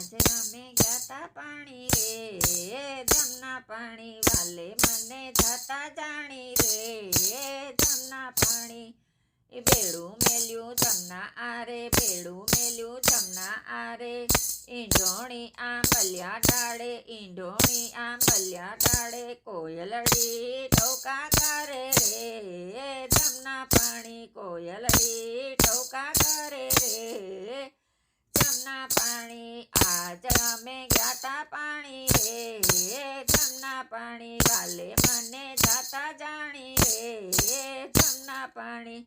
આજ અમે ગયા પાણી રે જમના પાણી વાલે મને જતા જાણી રે જમના પાણી બેડું મેલ્યું જમના આરે બેડું મેલ્યું જમના આરે ઈંઢોણી આંબલિયા ડાળે ઈંઢોણી આંબલિયા ડાળે કોયલડી ટોકા કરે રે જમના પાણી કોયલડી ના પાણી આજા મેં જાતા પાણી રે જન્ના પાણી વાલે મને જાતા જાણી રે એ જન્ના પાણી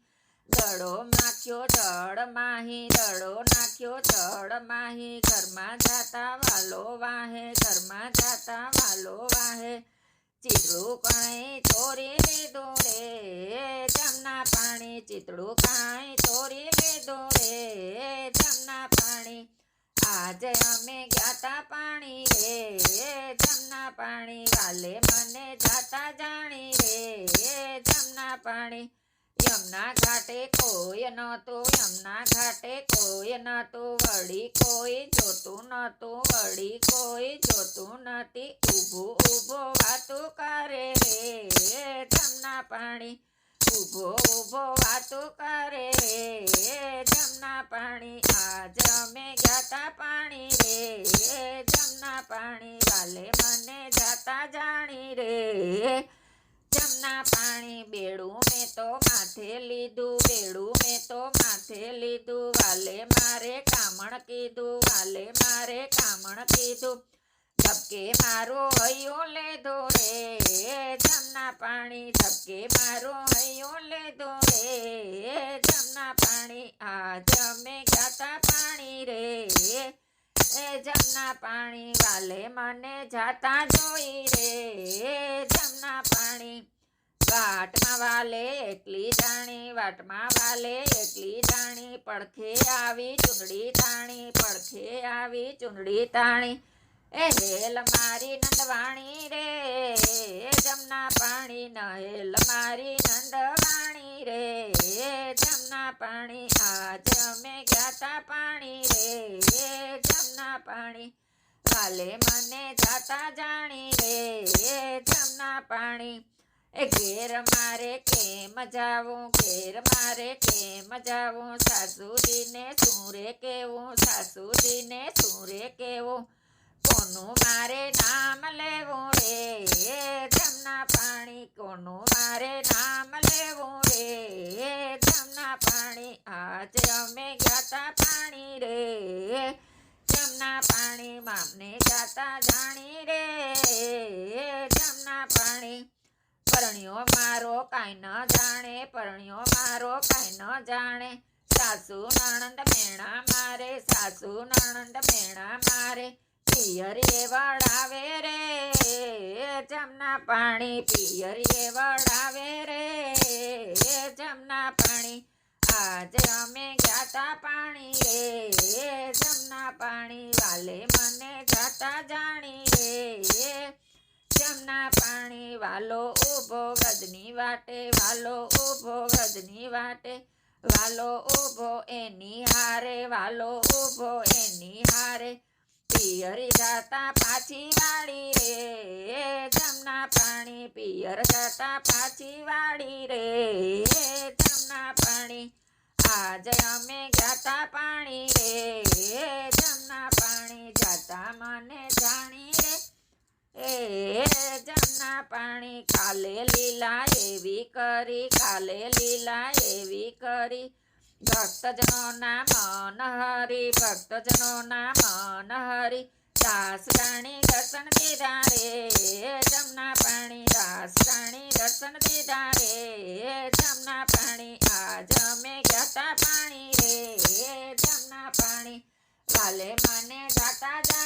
ડડો નાખ્યો ડળ માહી ડડો નાખ્યો ડળ માહી ગરમા જાતા વાલો વાહે ગરમા જાતા વાલો વાહે ચિતડું કાઈ ચોરી લીધું રે એ જન્ના પાણી ચિતડું કાઈ ચોરી લીધું રે એ જન્ના આજે અમે જ્ઞાતા પાણી રે જમના પાણી વાલે મને જાતા જાણી રે જમના પાણી યમના ઘાટે કોઈ નહોતું યમના ઘાટે કોઈ નહોતું વળી કોઈ જોતું નહોતું વળી કોઈ જોતું નથી ઊભું ઊભો વાતું કરે રે જમના પાણી ઊભો ઊભો વાતું કરે पाणी आज મેં જાતા પાણી રે જમના પાણી વાલે મને જાતા જાણી રે જમના પાણી બેડું મેં તો માથે લીધું બેડું મેં તો માથે લીધું વાલે મારે કામણ કીધું વાલે મારે કામણ કીધું ધબકે મારો હૈયો લેધો રે પાણી ધક્કે મારું આયો લે દો રે એ જમના પાણી આ જમે ગાતા પાણી રે એ જમના પાણી વાલે મને જાતા જોઈ રે એ જમના પાણી વાટ માં વાલે એટલી દાણી વાટ માં વાલે એટલી દાણી પડખે આવી ચુંડડી દાણી પડખે આવી ચુંડડી તાણી એ વેલ મારી નંદવાણી રે જમના પાણી ન હેલ મારી નંદવાણી રે જમના પાણી આજ મેં ગયા પાણી રે જમના પાણી કાલે મને જાતા જાણી રે જમના પાણી એ ઘેર મારે કેમ જાવું ઘેર મારે કેમ જાવું સાસુજીને શું રે કેવું સાસુજીને શું રે કેવું કોનું મારે નામ લેવું રે જમના પાણી કોનું મારે નામ લેવું રે જમના પાણી આજ અમે ગાતા પાણી રે જમના પાણી મામને ગાતા જાણી રે જમના પાણી પરણ્યો મારો કાંઈ ન જાણે પરણ્યો મારો કાંઈ ન જાણે સાસુ નણંદ મેણા મારે સાસુ નણંદ મેણા મારે પિયરીએ વળાવે રે જમના પાણી પિયરીએ વળાવે રે જમના પાણી આજે અમે જાતા પાણી રે જમના પાણી વાલે મને જાતા જાણી રે જમના પાણી વાલો ઉભો ગદની વાટે વાલો ઉભો ગદની વાટે વાલો ઉભો એની હારે વાલો ઉભો એની હારે પિયરી જતા પાછી વાળી રે જમના પાણી પિયર જતા પાછી વાળી રે જમના પાણી આજ અમે જતા પાણી રે જમના પાણી જતા મને જાણી રે એ જમના પાણી કાલે લીલા એવી કરી કાલે લીલા એવી કરી भक्त जनो नाम न हरि भक्तजनो नाम न हरि दास राणी दर्शन दीदारे जमुना पाणी दास राणी दर्शन दीदारे जमुना पाणी आज में जाता पाणी रे जमुना पाणी वाले माने जाता जा